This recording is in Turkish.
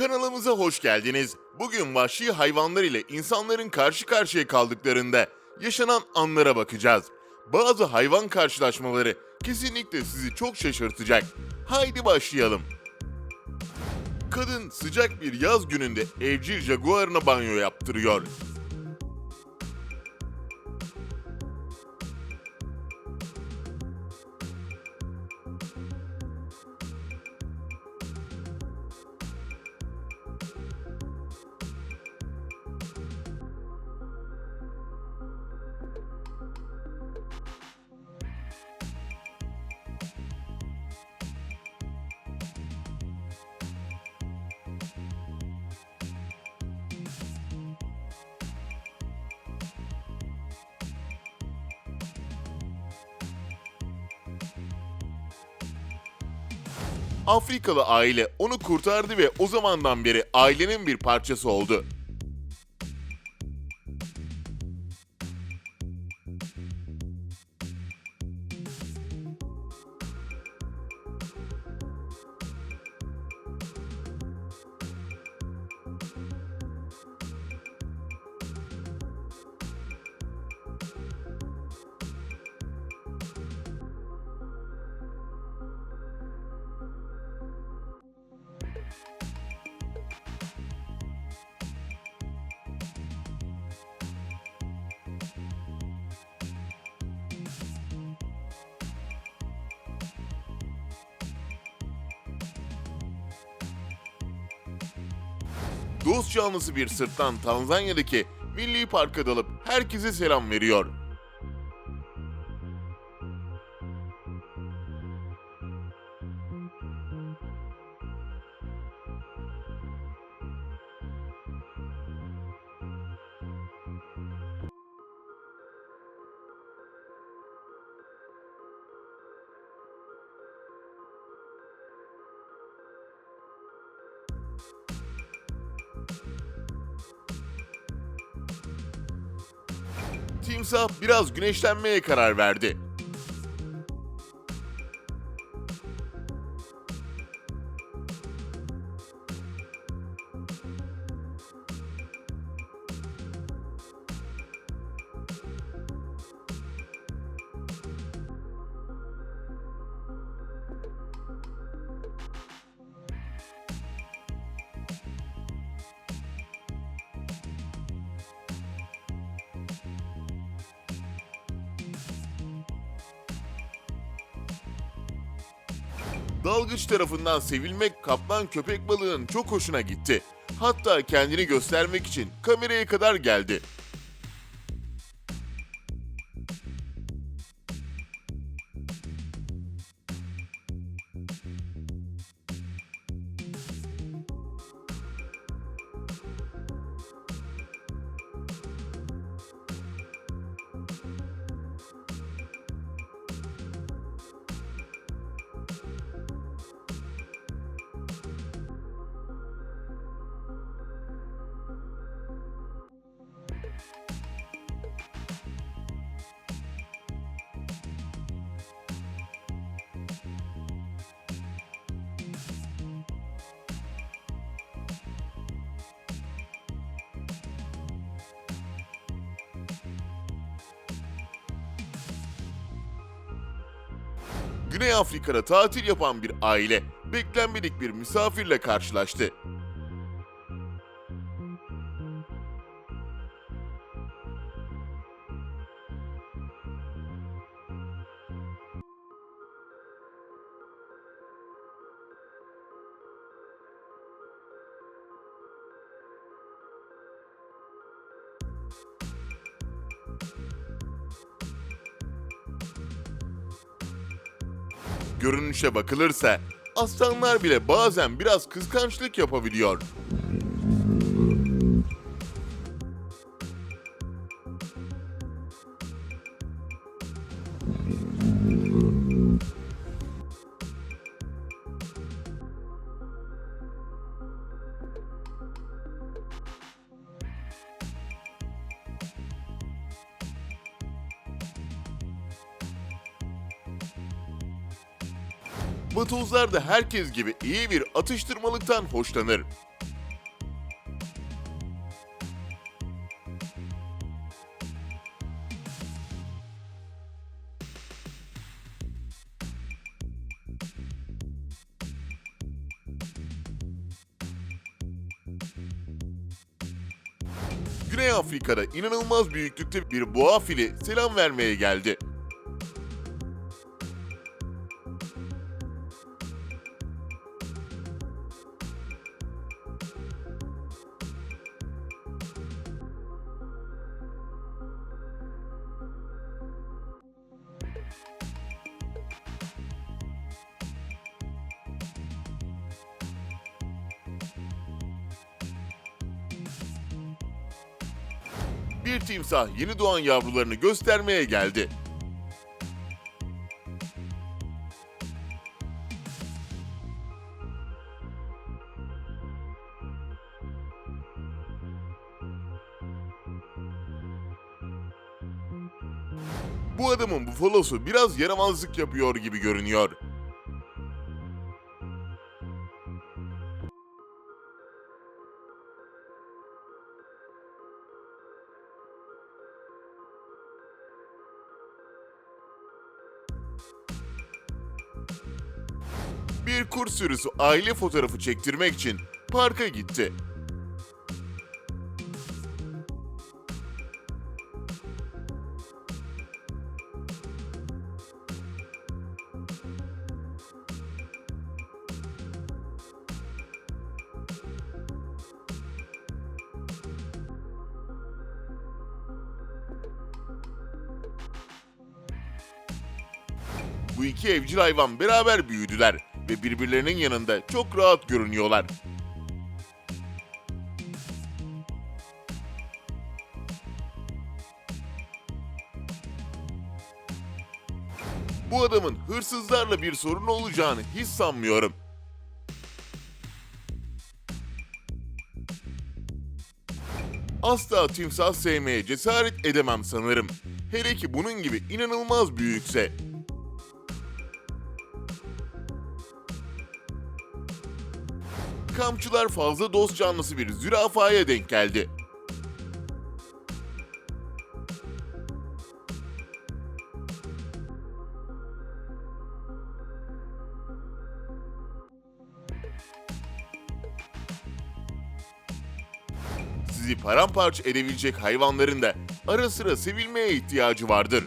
Kanalımıza hoş geldiniz. Bugün vahşi hayvanlar ile insanların karşı karşıya kaldıklarında yaşanan anlara bakacağız. Bazı hayvan karşılaşmaları kesinlikle sizi çok şaşırtacak. Haydi başlayalım. Kadın sıcak bir yaz gününde evcil jaguarına banyo yaptırıyor. Afrikalı aile onu kurtardı ve o zamandan beri ailenin bir parçası oldu. Dost canlısı bir sırtlan Tanzanya'daki milli parka dalıp herkese selam veriyor. Timsah biraz güneşlenmeye karar verdi. Dalgıç tarafından sevilmek kaplan köpek balığının çok hoşuna gitti. Hatta kendini göstermek için kameraya kadar geldi. Güney Afrika'da tatil yapan bir aile beklenmedik bir misafirle karşılaştı. Görünüşe bakılırsa aslanlar bile bazen biraz kıskançlık yapabiliyor. Batuzlar da herkes gibi iyi bir atıştırmalıktan hoşlanır. Güney Afrika'da inanılmaz büyüklükte bir boğa fili selam vermeye geldi. Bir timsah yeni doğan yavrularını göstermeye geldi. Bu adamın bufalosu biraz yaramazlık yapıyor gibi görünüyor. Bir kurt sürüsü aile fotoğrafı çektirmek için parka gitti. Bu iki evcil hayvan beraber büyüdüler ve birbirlerinin yanında çok rahat görünüyorlar. Bu adamın hırsızlarla bir sorun olacağını hiç sanmıyorum. Asla timsah sevmeye cesaret edemem sanırım. Hele ki bunun gibi inanılmaz büyükse. Kampçılar fazla dost canlısı bir zürafaya denk geldi. Sizi paramparça edebilecek hayvanların da ara sıra sevilmeye ihtiyacı vardır.